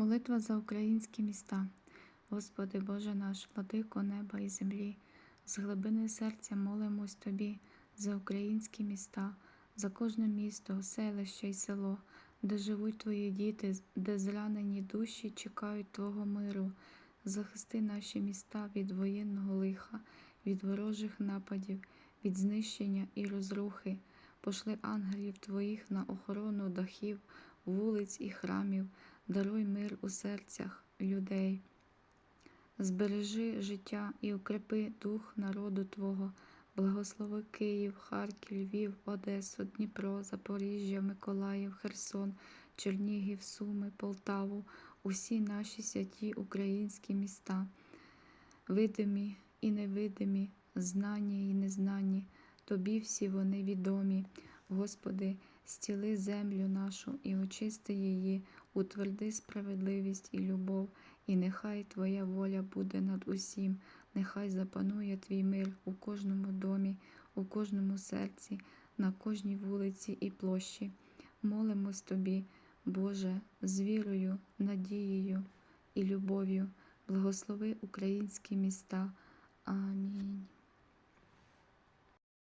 Молитва за українські міста. Господи Боже наш, владико неба і землі, з глибини серця молимось Тобі за українські міста, за кожне місто, селище й село, де живуть Твої діти, де зранені душі чекають Твого миру. Захисти наші міста від воєнного лиха, від ворожих нападів, від знищення і розрухи. Пошли ангелів Твоїх на охорону дахів, вулиць і храмів, даруй мир у серцях людей. Збережи життя і укрепи дух народу Твого, благослови Київ, Харків, Львів, Одесу, Дніпро, Запоріжжя, Миколаїв, Херсон, Чернігів, Суми, Полтаву, усі наші святі українські міста, видимі і невидимі, знані і незнані, Тобі всі вони відомі. Господи, стіли землю нашу і очисти її, утверди справедливість і любов, і нехай Твоя воля буде над усім, нехай запанує Твій мир у кожному домі, у кожному серці, на кожній вулиці і площі. Молимось Тобі, Боже, з вірою, надією і любов'ю. Благослови українські міста. Амінь.